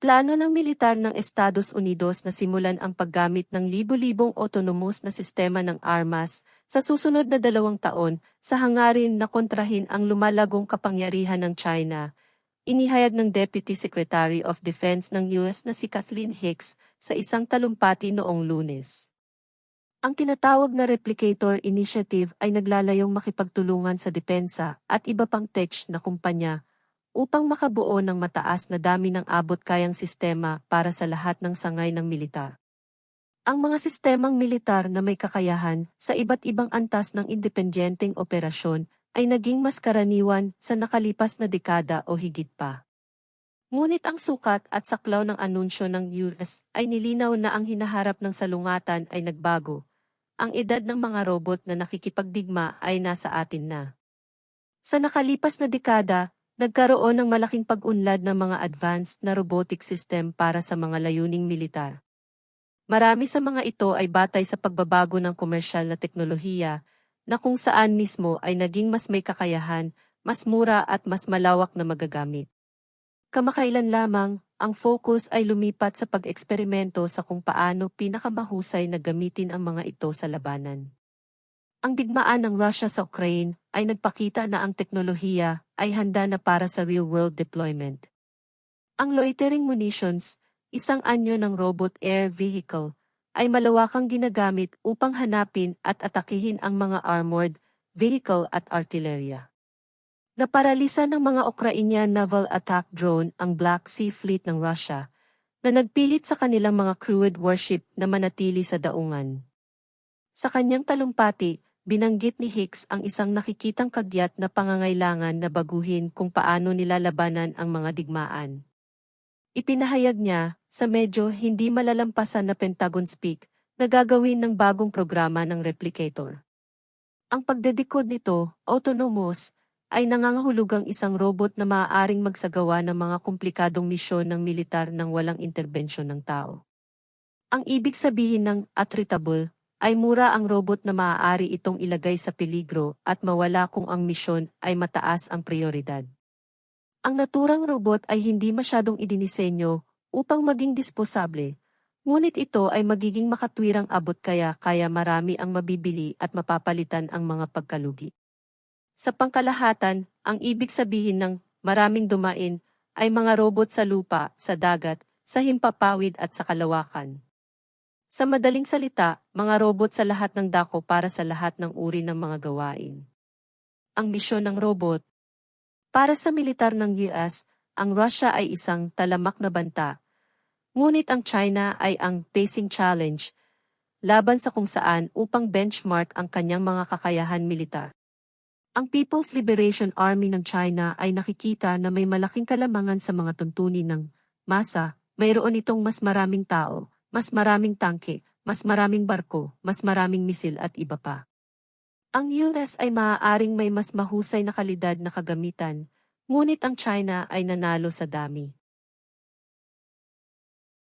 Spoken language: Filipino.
Plano ng militar ng Estados Unidos na simulan ang paggamit ng libo-libong autonomous na sistema ng armas sa susunod na dalawang taon sa hangarin na kontrahin ang lumalagong kapangyarihan ng China. Inihayag ng Deputy Secretary of Defense ng US na si Kathleen Hicks sa isang talumpati noong lunes. Ang tinatawag na Replicator Initiative ay naglalayong makipagtulungan sa depensa at iba pang tech na kumpanya upang makabuo ng mataas na dami ng abot kayang sistema para sa lahat ng sangay ng militar. Ang mga sistemang militar na may kakayahan sa iba't ibang antas ng independenteng operasyon ay naging mas karaniwan sa nakalipas na dekada o higit pa. Ngunit ang sukat at saklaw ng anunsyo ng US ay nilinaw na ang hinaharap ng salungatan ay nagbago. Ang edad ng mga robot na nakikipagdigma ay nasa atin na. Sa nakalipas na dekada, nagkaroon ng malaking pag-unlad ng mga advanced na robotic system para sa mga layuning militar. Marami sa mga ito ay batay sa pagbabago ng komersyal na teknolohiya na kung saan mismo ay naging mas may kakayahan, mas mura at mas malawak na magagamit. Kamakailan lamang, ang focus ay lumipat sa pag-eksperimento sa kung paano pinakamahusay na gamitin ang mga ito sa labanan. Ang digmaan ng Russia sa Ukraine ay nagpakita na ang teknolohiya ay handa na para sa real-world deployment. Ang loitering munitions, isang anyo ng robot air vehicle, ay malawakang ginagamit upang hanapin at atakihin ang mga armored vehicle at artillerya. Naparalisa ng mga Ukrainian naval attack drone ang Black Sea Fleet ng Russia na nagpilit sa kanilang mga crewed warship na manatili sa daungan. Sa kanyang talumpati, binanggit ni Hicks ang isang nakikitang kagyat na pangangailangan na baguhin kung paano nilalabanan ang mga digmaan. Ipinahayag niya, sa medyo hindi malalampasan na Pentagon speak, na gagawin ng bagong programa ng replicator. Ang pagdedekod nito, autonomous, ay nangangahulugang isang robot na maaaring magsagawa ng mga komplikadong misyon ng militar nang walang interbensyon ng tao. Ang ibig sabihin ng attritable ay mura ang robot na maaari itong ilagay sa peligro at mawala kung ang misyon ay mataas ang prioridad. Ang naturang robot ay hindi masyadong idinisenyo upang maging disposable, ngunit ito ay magiging makatwirang abot kaya kaya marami ang mabibili at mapapalitan ang mga pagkalugi. Sa pangkalahatan, ang ibig sabihin ng maraming dumain ay mga robot sa lupa, sa dagat, sa himpapawid at sa kalawakan. Sa madaling salita, mga robot sa lahat ng dako para sa lahat ng uri ng mga gawain. Ang misyon ng robot Para sa militar ng US, ang Russia ay isang talamak na banta. Ngunit ang China ay ang pacing challenge, laban sa kung saan upang benchmark ang kanyang mga kakayahan militar. Ang People's Liberation Army ng China ay nakikita na may malaking kalamangan sa mga tuntunin ng masa, mayroon itong mas maraming tao, mas maraming tangke, mas maraming barko, mas maraming misil at iba pa. Ang US ay maaaring may mas mahusay na kalidad na kagamitan, ngunit ang China ay nanalo sa dami.